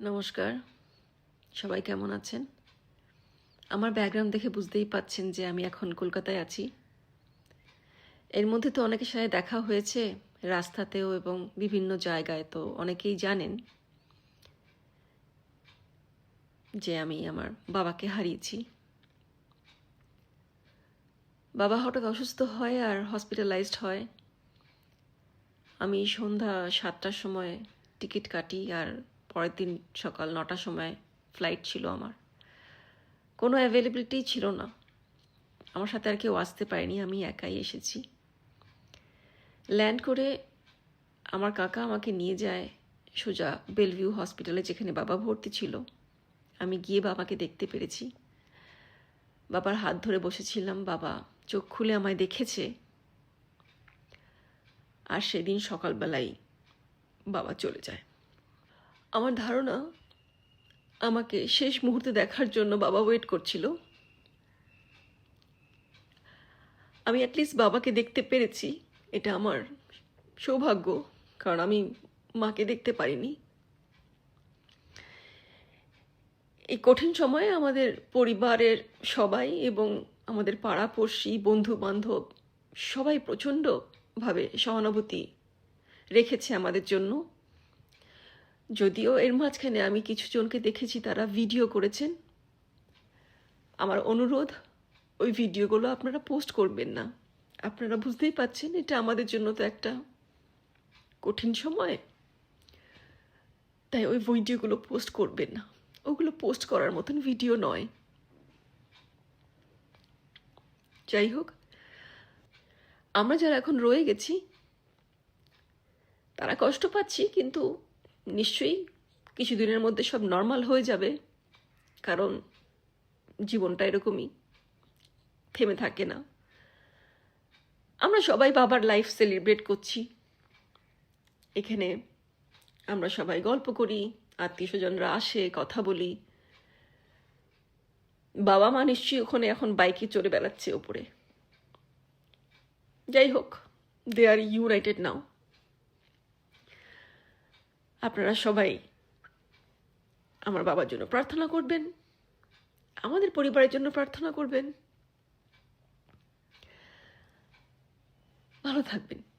নমস্কার। সবাই কেমন আছেন? আমার ব্যাকগ্রাউন্ড দেখে বুঝতেই পাচ্ছেন যে আমি এখন কলকাতায় আছি। এর মধ্যে তো অনেকের সাথে দেখা হয়েছে রাস্তাতেও এবং বিভিন্ন জায়গায়, তো অনেকেই জানেন যে আমি আমার বাবাকে হারিয়েছি। বাবা হঠাৎ অসুস্থ হয় আর হসপিটালাইজড হয়। আমি সন্ধ্যা সাতটার সময় টিকিট কাটি আর পরের দিন সকাল নটার সময় ফ্লাইট ছিল আমার। কোনো অ্যাভেলেবিলিটি ছিল না। আমার সাথে আর কেউ আসতে পারেনি, আমি একাই এসেছি। ল্যান্ড করে আমার কাকা আমাকে নিয়ে যায় সোজা বেলভিউ হসপিটালে যেখানে বাবা ভর্তি ছিল। আমি গিয়ে বাবাকে দেখতে পেরেছি। বাবার হাত ধরে বসেছিলাম, বাবা চোখ খুলে আমায় দেখেছে। আর সেদিন সকালবেলায় বাবা চলে যায়। আমার ধারণা আমাকে শেষ মুহূর্তে দেখার জন্য বাবা ওয়েট করছিল। আমি অ্যাটলিস্ট বাবাকে দেখতে পেরেছি। এটা আমার সৌভাগ্য, কারণ আমি মাকে দেখতে পারিনি। এই কঠিন সময়ে আমাদের পরিবারের সবাই এবং আমাদের পাড়াপড়শি বন্ধু বান্ধব সবাই প্রচণ্ডভাবে সহানুভূতি রেখেছে আমাদের জন্য। যদিও এর মাঝখানে আমি কিছু জনকে দেখেছি তারা ভিডিও করেছেন। আমার অনুরোধ, ওই ভিডিওগুলো আপনারা পোস্ট করবেন না। আপনারা বুঝতেই পাচ্ছেন, এটা আমাদের জন্য তো একটা কঠিন সময়। তাই ওই ভিডিওগুলো পোস্ট করবেন না। ওগুলো পোস্ট করার মতন ভিডিও নয়। যাই হোক, আমরা যারা এখন রয়ে গেছি, তারা কষ্ট পাচ্ছি, কিন্তু নিশ্চয়ই কিছুদিনের মধ্যে সব নর্মাল হয়ে যাবে, কারণ জীবনটা এরকমই, থেমে থাকে না। আমরা সবাই বাবার লাইফ সেলিব্রেট করছি। এখানে আমরা সবাই গল্প করি আত্মীয় স্বজনরা আসে, কথা বলি। বাবা মা নিশ্চয়ই ওখানে এখন বাইকে চড়ে বেড়াচ্ছে ওপরে। যাই হোক দে আর ইউনাইটেড নাও আপনারা সবাই আমার বাবার জন্য প্রার্থনা করবেন আমাদের পরিবারের জন্য প্রার্থনা করবেন। ভালো থাকবেন।